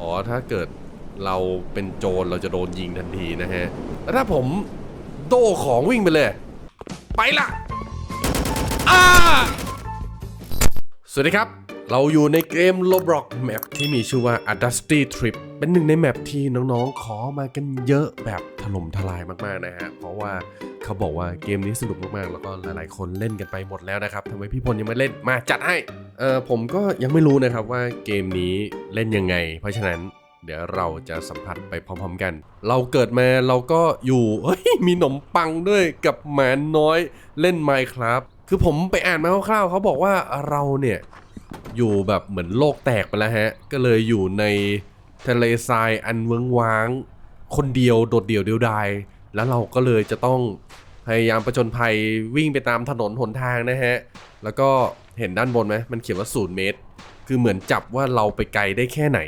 อ๋อถ้าเกิดเราเป็นโจรเราจะโดนยิงทันทีนะฮะแล้วถ้าผมโดของวิ่งไปเลย ไปละอ้าสวัสดีครับเราอยู่ในเกม Roblox Map ที่มีชื่อว่า a d u s t y Trip เป็นหนึ่งในแมปที่น้องๆ ขอมากันเยอะแบบถล่มทลายมากๆนะฮะ เพราะว่า เขาบอกว่าเกมนี้สนุกมากๆ แล้วก็หลายๆ คนเล่นกันไปหมดแล้วนะครับทำไมพี่พลยังไม่เล่นมาจัดให้เออผมก็ยังไม่รู้นะครับว่าเกมนี้เล่นยังไง เพราะฉะนั้นเดี๋ยวเราจะสัมผัสไปพร้อมๆกัน เราเกิดมาเราก็อยู่เฮ้ยมีขนมปังด้วยกับหมาน้อยเล่น Minecraft คือผมไปอ่านมาคร่าวๆเขาบอกว่าเราเนี่ยอยู่แบบเหมือนโลกแตกไปแล้วฮะ ก็เลยอยู่ในทะเลทรายอันเวิงว้าง คนเดียวโดดเดี่ยวเดียวดาย แล้วเราก็เลยจะต้องพยายามประจนภัยวิ่งไปตามถนนหนทางนะฮะ แล้วก็เห็นด้านบนไหมมันเขียนว่าศูนย์เมตร คือเหมือนจับว่าเราไปไกลได้แค่ไหน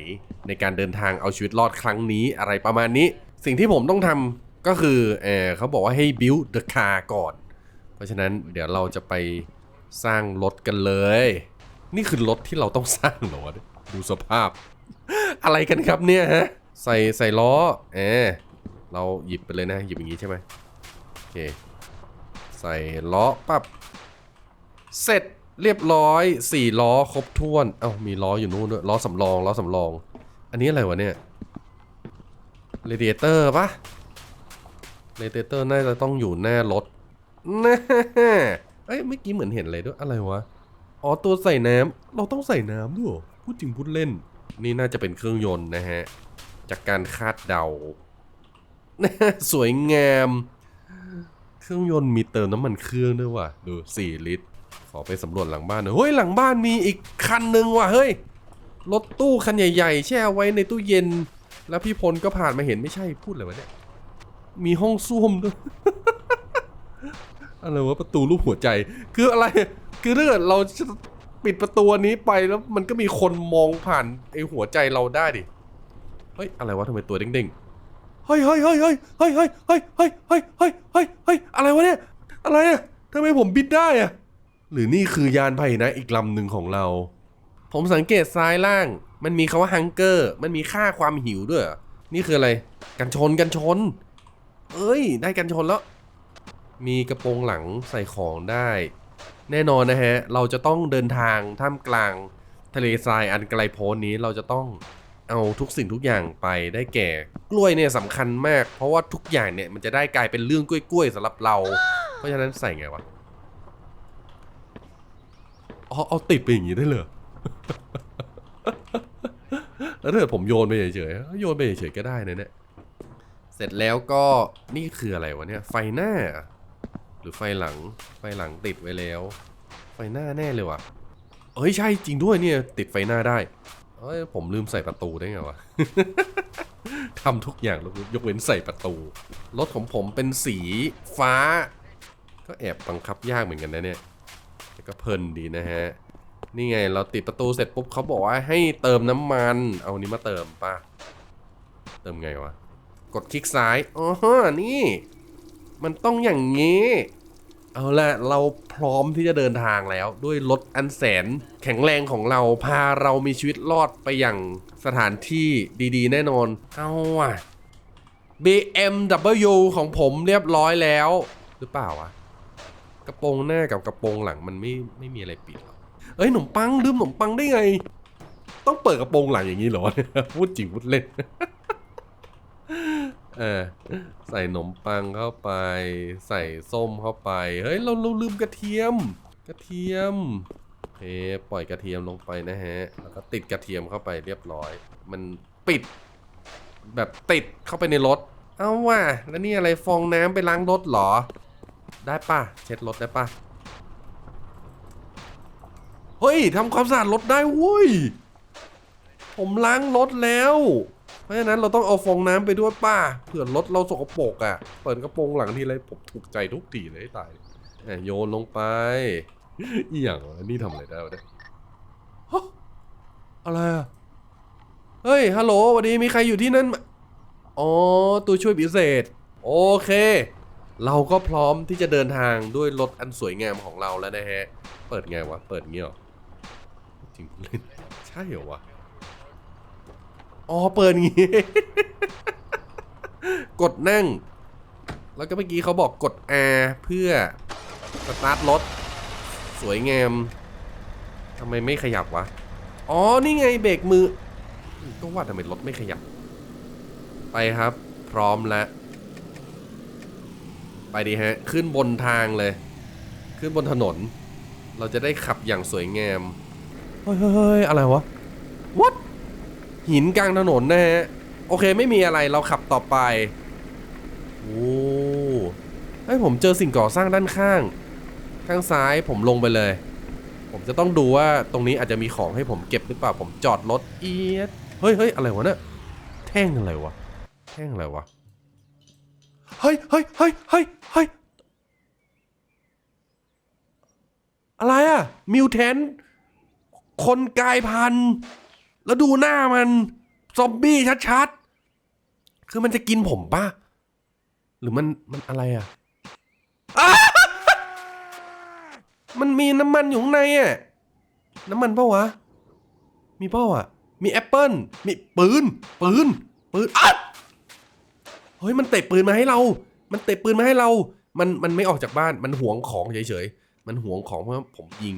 ในการเดินทางเอาชีวิตรอดครั้งนี้อะไรประมาณนี้ สิ่งที่ผมต้องทำก็คือเออเขาบอกว่าให้ build the car ก่อน เพราะฉะนั้นเดี๋ยวเราจะไปสร้างรถกันเลย นี่คือรถที่เราต้องสร้างหรอดูสภาพ อะไรกันครับเนี่ยฮะ ใส่ใส่ล้อเออ เราหยิบไปเลยนะ หยิบอย่างนี้ใช่ไหมโอเค ใส่ล้อปั๊บเสร็จเรียบร้อยสี่ล้อครบถ้วนเอ้ามีล้ออยู่นู่นด้วยล้อสำรองล้อสำรอง อันนี้อะไรวะเนี่ยเรเดียเตอร์ปะเรเดียเตอร์น่าจะต้องอยู่หน้ารถแน่เอ้ยเมื่อกี้เหมือนเห็นอะไรด้วยอะไรวะอ๋อตัวใส่น้ำเราต้องใส่น้ำด้วยพูดจริงพูดเล่น นี่น่าจะเป็นเครื่องยนต์นะฮะ จากการคาดเดา สวยงาม เครื่องยนต์มีเติมน้ำมันเครื่องด้วยว่ะ ดู 4 ลิตร ขอไปสำรวจหลังบ้านหน่อยเฮ้ย หลังบ้านมีอีกคันหนึ่งว่ะ เฮ้ย รถตู้คันใหญ่ๆ แช่ไว้ในตู้เย็น แล้วพี่พลก็ผ่านมาเห็นไม่ใช่พูดอะไรวะเนี่ย มีห้องส้วมด้วย อะไรวะประตูรูปหัวใจ คืออะไร คือถ้าเกิดเราจะปิดประตูนี้ไปแล้วมันก็มีคนมองผ่านไอหัวใจเราได้ดิ เฮ้ย อะไรวะทำไมตัวเด้งๆ ฮ้ยเฮ้ยเฮ้ยเฮ้ยเฮ้ยเฮ้ยเฮ้ยเฮ้ยเฮ้ยเฮ้ยเฮ้ยเฮ้ยอะไรวะเนี่ย อะไรอะทำไมผมบินได้อะหรือนี่คือยานพาหนะอีกลำหนึ่งของเรา ผมสังเกตซ้ายล่าง มันมีคาว่าฮังเกอร์ มันมีค่าความหิวด้วย นี่คืออะไร กันชนกันชน เอ้ย ได้กันชนแล้ว มีกระโปรงหลังใส่ของได้ แน่นอนนะฮะ เราจะต้องเดินทางท่ามกลางทะเลทรายอันไกลโพ้นนี้ เราจะต้อง เอาทุกสิ่งทุกอย่างไปได้แก่กล้วยเนี่ยสำคัญมาก เพราะว่าทุกอย่างเนี่ยมันจะได้กลายเป็นเรื่องกล้วยๆสำหรับเรา เพราะฉะนั้นใส่ไงวะอ๋อเอาติดไปอย่างนี้ได้เลยแล้วถ้าเกิดผมโยนไปเฉยๆโยนไปเฉยๆก็ได้นะเนี่ยเสร็จแล้วก็นี่คืออะไรวะเนี่ยไฟหน้า หรือไฟหลังไฟหลังติดไว้แล้ว ไฟหน้าแน่เลยว่ะเอ้ยใช่จริงด้วยเนี่ยติดไฟหน้าได้ เอ้ยผมลืมใส่ประตูได้ไงวะ ทำทุกอย่างยกเว้นใส่ประตู รถของผมเป็นสีฟ้า ก็แอบบังคับยากเหมือนกันนะเนี่ย แต่ก็เพลินดีนะฮะ นี่ไงเราติดประตูเสร็จปุ๊บเขาบอกว่าให้เติมน้ำมัน เอานี้มาเติมป่ะ เติมไงวะ กดคลิกซ้าย อ๋อ นี่ มันต้องอย่างนี้ เอาละเราพร้อมที่จะเดินทางแล้ว ด้วยรถอันแสนแข็งแรงของเราพาเรามีชีวิตรอดไปอย่างสถานที่ดีๆ แน่นอน เอาว่ะ BMW ของผมเรียบร้อยแล้ว หรือเปล่าวะกระโปรงหน้ากับกระโปรงหลังมันไม่ไม่มีอะไรปิดหรอเอ้ยขนมปังลืมขนมปังได้ไง ต้องเปิดกระโปรงหลังอย่างนี้เหรอ พูดจริงพูดเล่น เออ ใส่ขนมปังเข้าไป ใส่ส้มเข้าไป เฮ้ย เราเราลืมกระเทียม กระเทียมเฮ้ปล่อยกระเทียมลงไปนะฮะ แล้วก็ติดกระเทียมเข้าไปเรียบร้อย มันปิด แบบติดเข้าไปในรถ เอาว่ะ แล้วนี่อะไรฟองน้ำไปล้างรถเหรอ ได้ป่ะเช็ดรถได้ป่ะเฮ้ยทำความสะอาดรถได้เว้ยผมล้างรถแล้ว ราะฉะนั้นเราต้องเอาฟองน้ำไปด้วยป้าเผื่อรถเราสกปรกอะ่ะ เปิดกระโปรงหลังทีไรผมถูกใจทุกทีเลยตายโยนลงไปอีหยังนี่ทำอะไรได้วะเนี่ยอะไรอะเฮ้ยฮัลโหลสวัสดีมีใครอยู่ที่นั่นอ๋อตัวช่วยพิเศษ โอเค เราก็พร้อมที่จะเดินทางด้วยรถอันสวยงามของเราแล้วนะฮะ เปิดไงวะ เปิดเงี้ยหรอจริงเล่นใช่เหรอวะ อ๋อเปิดอย่างงี้ กดนั่ง แล้วก็เมื่อกี้เขาบอกกด R เพื่อสตาร์ทรถ สวยงามทำไมไม่ขยับวะ อ๋อ นี่ไงเบรกมือ ก็ว่าทำไมรถไม่ขยับ ไปครับ พร้อมแล้ว ไปดีฮะ ขึ้นบนทางเลย ขึ้นบนถนน เราจะได้ขับอย่างสวยงาม เฮ้ยอะไรวะ หินกลางถนนนะฮะ โอเคไม่มีอะไรเราขับต่อไป โอ้เฮ้ยผมเจอสิ่งก่อสร้างด้านข้าง ข้างซ้ายผมลงไปเลย ผมจะต้องดูว่าตรงนี้อาจจะมีของให้ผมเก็บหรือเปล่า ผมจอดรถเอียดเฮ้ยเฮ้ยอะไรวะเนี่ยแท่งอะไรวะ แท่งอะไรวะ เฮ้ยเฮ้ยเฮ้ยเฮ้ยเฮ้ยอะไรอะมิวแทนคนกลายพันธุ์ แล้วดูหน้ามัน ซอมบี้ชัดๆ คือมันจะกินผมป่ะ หรือมันมันอะไรอะ มันมีน้ำมันอยู่ข้างในอะ น้ำมันเปล่าวะ มีเปล่าอะมีแอปเปิลมีปืน ปืน ปืนอะเฮ้ย มันเตะปืนมาให้เรา มันเตะปืนมาให้เรา มัน มันไม่ออกจากบ้าน มันหวงของเฉยๆ มันหวงของเพราะผมยิง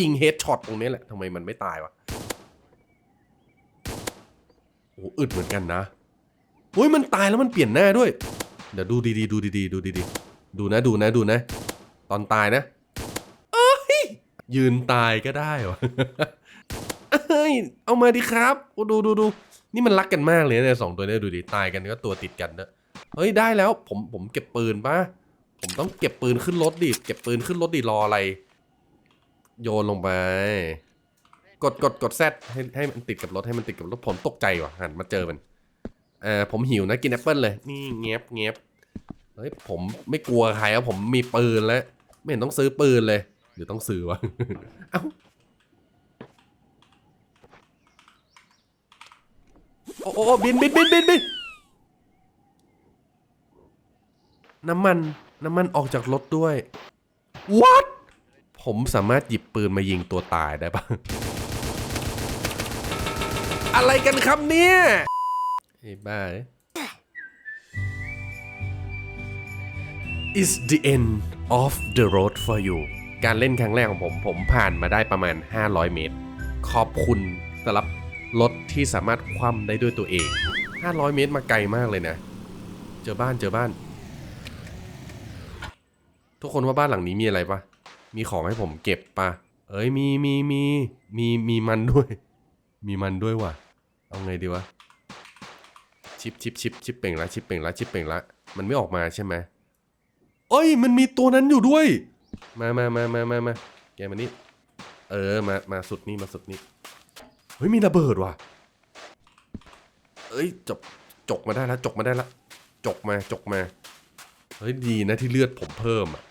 ยิงเฮดช็อตตรงนี้แหละทำไมมันไม่ตายวะ โอ้อึดเหมือนกันนะโอ้ยมันตายแล้วมันเปลี่ยนหน้าด้วย เดี๋ยวดูดีๆดูดีๆดูดีๆดูนะดูนะดูนะ ตอนตายนะเอ้ยยืนตายก็ได้วะเอ้ยเอามาดิครับโอ้ดูดูดูนี่มันรักกันมากเลยนะเนี่ยสองตัวเนี้ดูดิตายกันก็ตัวติดกันเนอะเฮ้ยได้แล้วผมผมเก็บปืนปะผมต้องเก็บปืนขึ้นรถดิเก็บปืนขึ้นรถดิรออะไร โยนลงไป กดกดกดแซดให้ให้มันติดกับรถให้มันติดกับรถผมตกใจว่ะหันมาเจอมันเออผมหิวนะกินแอปเปิลเลยนี่เงียบเงียบเฮ้ยผมไม่กลัวใครแล้วผมมีปืนแล้ว ไม่เห็นต้องซื้อปืนเลยหรือต้องซื้อวะเอ้าโอ้โอ้โอ้บินบินบินบินบินน้ำมันน้ำมันออกจากรถด้วย what ผมสามารถหยิบปืนมายิงตัวตายได้ปะ อะไรกันครับเนี่ยไอ้บ้า is the end of the road for you การเล่นครั้งแรกของผม ผมผ่านมาได้ประมาณ 500 เมตร ขอบคุณสำหรับรถที่สามารถคว่ำได้ด้วยตัวเอง 500 เมตรมาไกลมากเลยนะ เจอบ้านเจอบ้าน ทุกคนว่าบ้านหลังนี้มีอะไรปะมีของให้ผมเก็บปะเอ้ยมีมีมีมีมีมันด้วย มีมันด้วยว่ะ เอาไงดีวะ ชิปชิปชิปชิปเป่งละชิปเป่งละชิปเป่งละ มันไม่ออกมาใช่ไหมเอ้ย มันมีตัวนั้นอยู่ด้วย มามามามามามาแกมานี่ เออ มา มาสุดนี่มาสุดนี่ เฮ้ย มีระเบิดว่ะ เอ้ย จบ จกมาได้แล้ว จกมาได้แล้ว จกมา จกมา เฮ้ย ดีนะที่เลือดผมเพิ่มอะ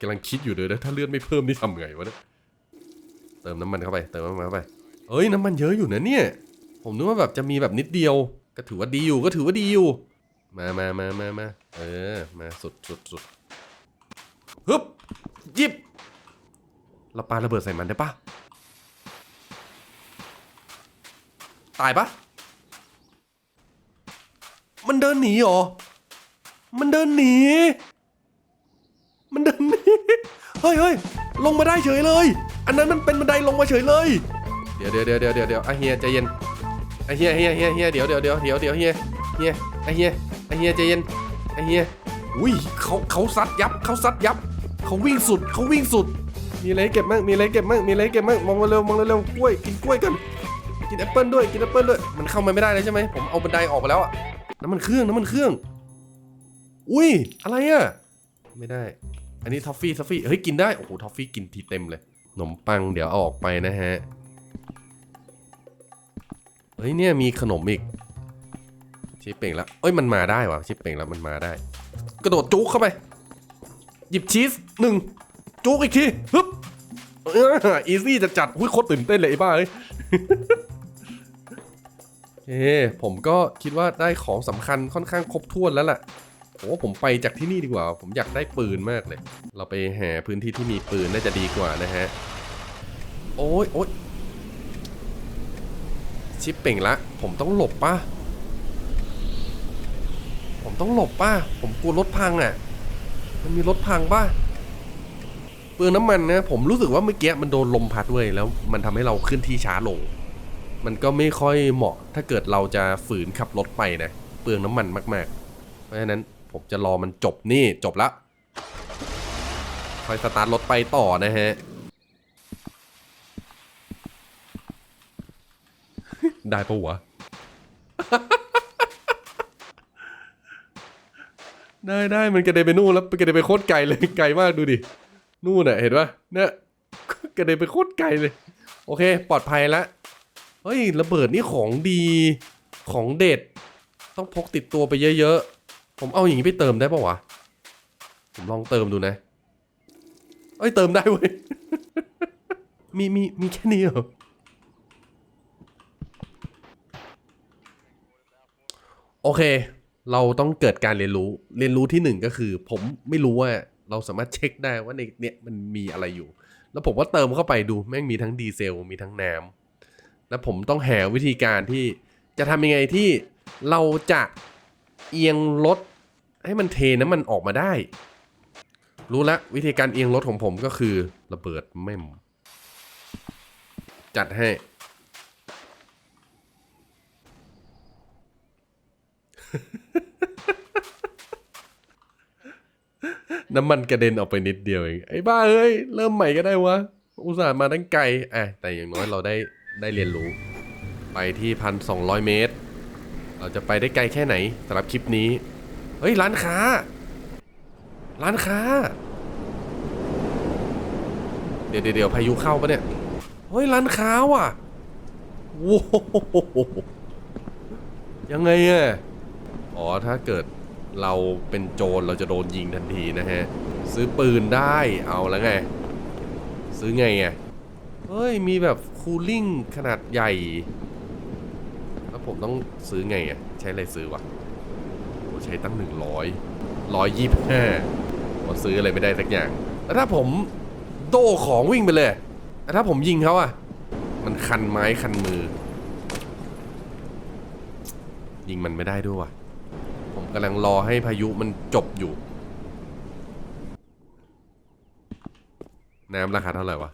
กำลังคิดอยู่เลยนะถ้าเลือดไม่เพิ่มนี่ทำไงวะเนี่ย เติมน้ำมันเข้าไป เติมน้ำมันเข้าไป เอ้ย น้ำมันเยอะอยู่นะเนี่ย ผมนึกว่าแบบจะมีแบบนิดเดียว ก็ถือว่าดีอยู่ก็ถือว่าดีอยู่ มามามามามาเออ มาสุดสุดสุดฮึบยิบเราปาระเบิดใส่มันได้ปะตายปะมันเดินหนีเหรอ มันเดินหนี มันเดินหนี เฮ้ยเฮ้ยลงมาได้เฉยเลย อันนั้นมันเป็นบันไดลงมาเฉยเลย เดี๋ยวเดี๋ยวเดี๋ยวเดี๋ยวเดี๋ยวเดี๋ยวอะเฮียใจเย็น ไอะเฮียเฮียเฮียเฮียเดี๋ยวเดี๋ยวเดี๋ยวเดี๋ยวเดี๋ยวเฮียเฮียไอะเฮียไอะเฮียใจเย็นไอะเฮียอุ้ยเขาเขาซัดยับเขาซัดยับเขาวิ่งสุดเขาวิ่งสุด มีอะไรให้เก็บมั่งมีอะไรให้เก็บมั่งมีอะไรให้เก็บมั่งมองเร็วๆมองเร็วๆกล้วยกินกล้วยกันกินแอปเปิลด้วยกินแอปเปิลด้วยมันเข้ามาไม่ได้เลยใช่ไหมผมเอาบันไดออกไปแล้วอะน้ำมันเครื่องน้ำมันเครื่อง อุ้ยอะไรอะไม่ได้ อันนี้ทอฟฟี่ทอฟฟี่เฮ้ยกินได้โอ้โหทอฟฟี่กินทีเต็มเลยขนมปังเดี๋ยวเอาออกไปนะฮะ เฮ้ยเนี่ยมีขนมอีกชิปเป่งแล้วเอ้ยมันมาได้ว่ะชิปเป่งแล้วมันมาได้ กระโดดจุกเข้าไป หยิบชีสหนึ่งจุกอีกทีฮึบอีซี่จะจัดหุ้ยโคตรตื่นเต้นเลยไอ้บ้าเอ้ยเอ้ผมก็คิดว่าได้ของสำคัญค่อนข้างครบถ้วนแล้วล่ะโอ้ผมไปจากที่นี่ดีกว่า ผมอยากได้ปืนมากเลย เราไปหาพื้นที่ที่มีปืนน่าจะดีกว่านะฮะ โอ้ยโอ้ย ชิปเป่งละ ผมต้องหลบป่ะ ผมต้องหลบป่ะ ผมกลัวรถพังอะ มันมีรถพังป่ะเปลืองน้ำมันนะผมรู้สึกว่าเมื่อกี้มันโดนลมพัดเว้ยแล้วมันทำให้เราขึ้นที่ช้าลง มันก็ไม่ค่อยเหมาะถ้าเกิดเราจะฝืนขับรถไปนะเปลืองน้ำมันมากๆ เพราะฉะนั้นผมจะรอมันจบนี่จบละคอยสตาร์ทรถไปต่อนะฮะ ได้ปะวะ ได้ได้มันกระเด็นไปนู่นแล้วกระเด็นไปโคตรไกลเลยไกลมากดูดิ นู่นน่ะเห็นปะเนี่ยกระเด็นไปโคตรไกลเลย โอเค ปลอดภัยแล้วเฮ้ยระเบิดนี่ของดีของเด็ด ต้องพกติดตัวไปเยอะๆ ผมเอาอย่างนี้ไปเติมได้ปะวะ ผมลองเติมดูนะ เอ้ยเติมได้เว้ย มีมีมีแค่นี้เหรอ โอเค เราต้องเกิดการเรียนรู้ เรียนรู้ที่หนึ่งก็คือ ผมไม่รู้ว่าเราสามารถเช็คได้ว่าในเนี้ยมันมีอะไรอยู่ แล้วผมก็เติมเข้าไปดูแม่งมีทั้งดีเซลมีทั้งน้ำแล้วผมต้องหาวิธีการที่จะทำยังไงที่เราจะเอียงรถให้มันเทน้ำมันออกมาได้ รู้และวิธีการเอียงรถของผมก็คือระเบิดแม่มจัดให้ น้ำมันกระเด็นออกไปนิดเดียวเอง ไอ้บ้าเอ้ย เริ่มใหม่ก็ได้วะ อุตส่าห์มาตั้งไกลอะแต่อย่างน้อยเราได้ได้เรียนรู้ ไปที่พันสองร้อยเมตร เราจะไปได้ไกลแค่ไหนสำหรับคลิปนี้ เฮ้ย ร้านค้า ร้านค้า เดี๋ยวเดี๋ยวพายุเข้าปะเนี่ย เฮ้ย ร้านค้าว่ะว้ยังไงอะ อ๋อถ้าเกิดเราเป็นโจรเราจะโดนยิงทันทีนะฮะ ซื้อปืนได้เอาแล้วไง ซื้อไงอะเฮ้ย มีแบบคูลิ่งขนาดใหญ่ แล้วผมต้องซื้อไงอะ ใช้อะไรซื้อวะโอ้ใช้ตั้งหนึ่งร้อยร้อยยี่สิบห้าผมซื้ออะไรไม่ได้สักอย่าง แล้วถ้าผมโดของวิ่งไปเลยแล้วถ้าผมยิงเขาอะ มันคันไม้คันมือ ยิงมันไม่ได้ด้วยว่ะ กำลังรอให้พายุมันจบอยู่ น้ำราคาเท่าไหร่วะ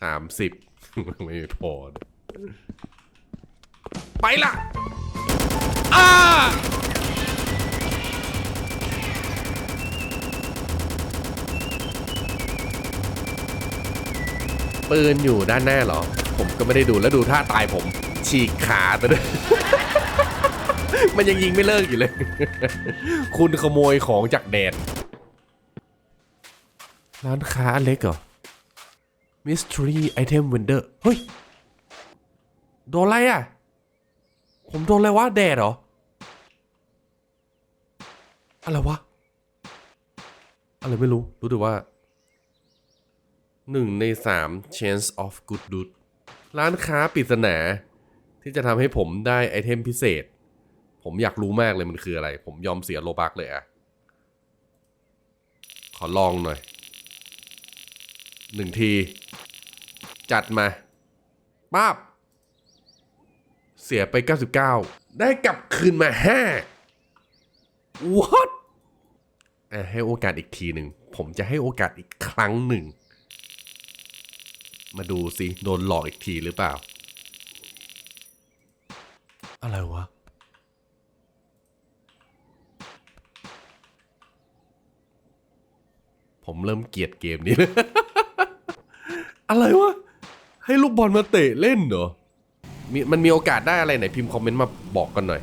สามสิบไม่พอ ไปละอ้าปืนอยู่ด้านหน้าเหรอ ผมก็ไม่ได้ดูแล้วดูท่าตายผม ฉีกขาตัวด้วย มันยังยิงไม่เลิกอยู่เลย คุณขโมยของจากแดนร้านค้าเล็กเหรอ Mystery Item Vendor เฮ้ย โดนอะไรอะ ผมโดนอะไรวะ แดดเหรอ อะไรวะ อะไรไม่รู้ รู้แต่ว่าหนึ่งในสาม chance of good loot ร้านค้าปริศนา ที่จะทำให้ผมได้ไอเทมพิเศษ ผมอยากรู้มากเลยมันคืออะไร ผมยอมเสียโลบักเลยอะขอลองหน่อยหนึ่งที จัดมาป้าบ เสียไป 99 ได้กลับคืนมา 5 what อะให้โอกาสอีกทีหนึ่ง ผมจะให้โอกาสอีกครั้งหนึ่ง มาดูสิ โดนหลอกอีกทีหรือเปล่า อะไรวะ ผมเริ่มเกลียดเกมนี้ อะไรวะ ให้ลูกบอลมาเตะเล่นเหรอมีมันมีโอกาสได้อะไรไหนพิมพ์คอมเมนต์มาบอกกันหน่อย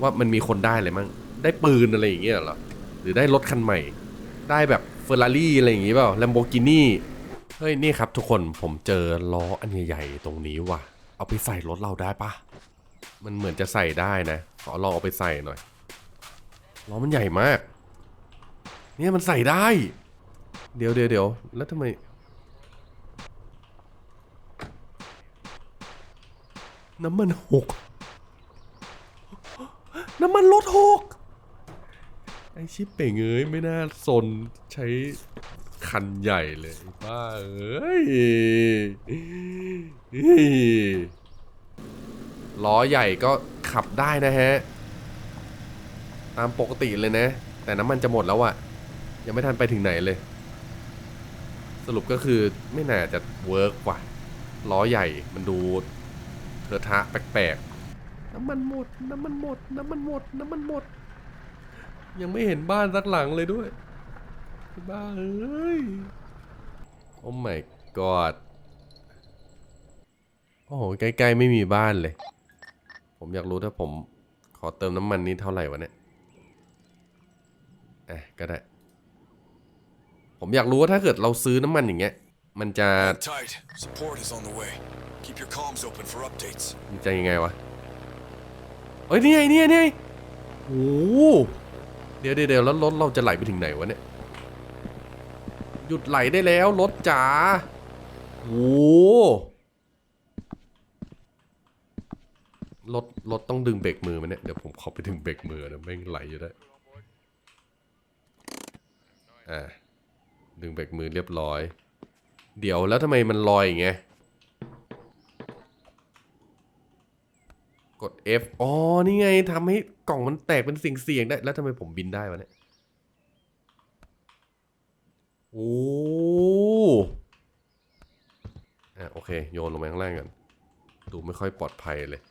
ว่ามันมีคนได้อะไรมั่งได้ปืนอะไรอย่างเงี้ยเหรอหรือได้รถคันใหม่ ได้แบบเฟอร์รารี่อะไรอย่างงี้เปล่าแลมโบกินี่เฮ้ยนี่ครับทุกคนผมเจอล้ออันใหญ่ๆตรงนี้ว่ะ เอาไปใส่รถเราได้ปะมันเหมือนจะใส่ได้นะ ขอลองเอาไปใส่หน่อยล้อมันใหญ่มาก เนี่ยมันใส่ได้ เดี๋ยวเดี๋ยวเดี๋ยวแล้วทำไม น้ำมันหก น้ำมันลดหก ไอชิปเป่งเอ้ยไม่น่าสนใช้คันใหญ่เลยบ้าเอ้ยล้อใหญ่ก็ขับได้นะฮะ ตามปกติเลยนะ แต่น้ำมันจะหมดแล้วอะยังไม่ทันไปถึงไหนเลย สรุปก็คือไม่น่าจะเวิร์กว่ะล้อใหญ่มันดูเทอะทะแปลกๆ น้ำมันหมด น้ำมันหมด น้ำมันหมด น้ำมันหมด ยังไม่เห็นบ้านสักหลังเลยด้วย บ้าเอ้ย โอ้ my god โอ้โห ใกล้ๆ ไม่มีบ้านเลย ผมอยากรู้ถ้าผมขอเติมน้ำมันนี้เท่าไหร่วะเนี่ย อะ ก็ได้ ผมอยากรู้ว่าถ้าเกิดเราซื้อน้ำมันอย่างเงี้ย มันจะ Hang tight. Support is on the way. Keep your comms open for updates. มันจะยังไงวะเอ้ยนี่ไงนี่ไงนี่ไงโอ้โหเดี๋ยวเดี๋ยวเดี๋ยวแล้วรถเราจะไหลไปถึงไหนวะเนี่ย หยุดไหลได้แล้วรถจ๋าโอ้โหรถรถต้องดึงเบรกมือมันเนี่ย เดี๋ยวผมขอไปดึงเบรกมือนะแม่งไหลอยู่ได้อ่า ดึงเบรกมือเรียบร้อย เดี๋ยวแล้วทำไมมันลอยอย่างเงี้ยกด F อ๋อ นี่ไงทำให้กล่องมันแตกเป็นสิ่งเสียงได้ แล้วทำไมผมบินได้วะเนี่ย โอ้อะโอเค โยนลงไปข้างล่างกัน ดูไม่ค่อยปลอดภัยเลย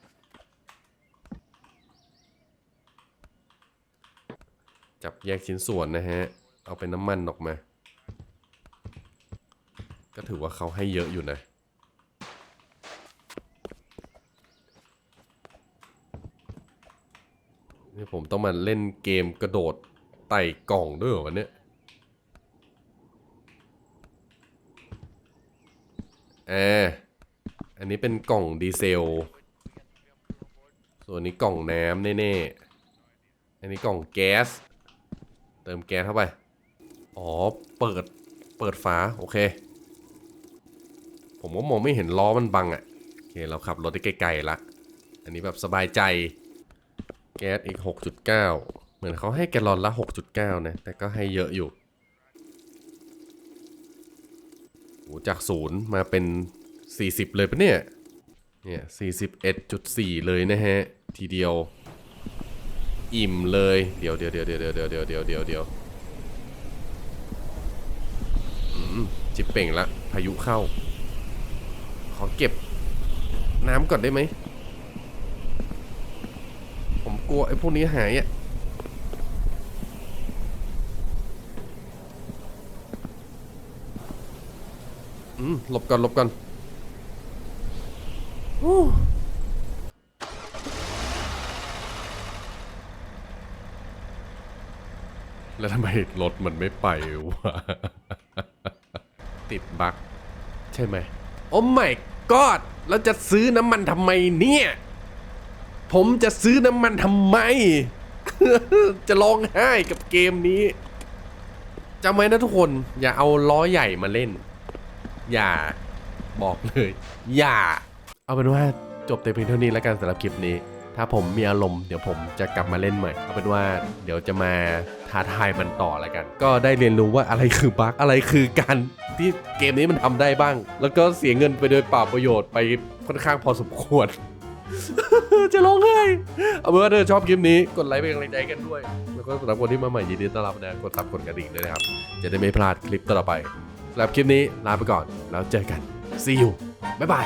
จับแยกชิ้นส่วนนะฮะ เอาเป็นน้ำมันออกมา ก็ถือว่าเขาให้เยอะอยู่นะ นี่ผมต้องมาเล่นเกมกระโดดไต่กล่องด้วยเหรอวันนี้อ่าอันนี้เป็นกล่องดีเซล ส่วนนี้กล่องน้ำแน่ๆ อันนี้กล่องแก๊ส เติมแก๊สเข้าไป อ๋อ เปิด เปิดฝา โอเค ผมก็มองไม่เห็นล้อมันบังอะ่ะโอเคเราขับรถได้ไกลๆละอันนี้แบบสบายใจ แก๊สอีก 6.9 เหมือนเขาให้แกลลอนละ 6.9 นะ แต่ก็ให้เยอะอยู่โหจากศูนย์มาเป็น 40 เลยปะเนี่ย เนี่ย41.4 เลยนะฮะ ทีเดียว อิ่มเลย เดี๋ยวเดี๋ยวเดี๋ยวเดี๋ยวเดี๋ยวเดี๋ยวเดี๋ยวเดี๋ยวเดี๋ยวจิบเป่งละ พายุเข้า อเก็บน้ำก่อนได้ไหม ผมกลัวไอ้พวกนี้หายอะอืมหลบก่อนหลบก่อนอู้แล้วทำไมรถมันไม่ไปวะ ติดบั๊กใช่ไหม โอ้ไม่ กอดแล้วจะซื้อน้ำมันทำไมเนี่ย ผมจะซื้อน้ำมันทำไม จะร้องไห้กับเกมนี้จำไว้นะทุกคน อย่าเอาล้อใหญ่มาเล่น อย่าบอกเลย อย่า เอาเป็นว่าจบแต่เพียงเท่านี้แล้วกันสำหรับคลิปนี้ ถ้าผมมีอารมณ์เดี๋ยวผมจะกลับมาเล่นใหม่เอาเป็นว่าเดี๋ยวจะมาท้าทายมันต่อแล้วกัน ก็ได้เรียนรู้ว่าอะไรคือบั๊กอะไรคือการที่เกมนี้มันทำได้บ้าง แล้วก็เสียเงินไปโดยเปล่าประโยชน์ไปค่อนข้างพอสมควรจะร้องไห้เอาเป็นว่าถ้าชอบคลิปนี้กดไลค์เป็นกำลังใจกันด้วย แล้วก็สำหรับคนที่มาใหม่ยินดีต้อนรับนะกดซับกดกระดิ่งด้วยนะครับ จะได้ไม่พลาดคลิปต่อไปสำหรับคลิปนี้ลาไปก่อนแล้วเจอกัน see you บ๊ายบาย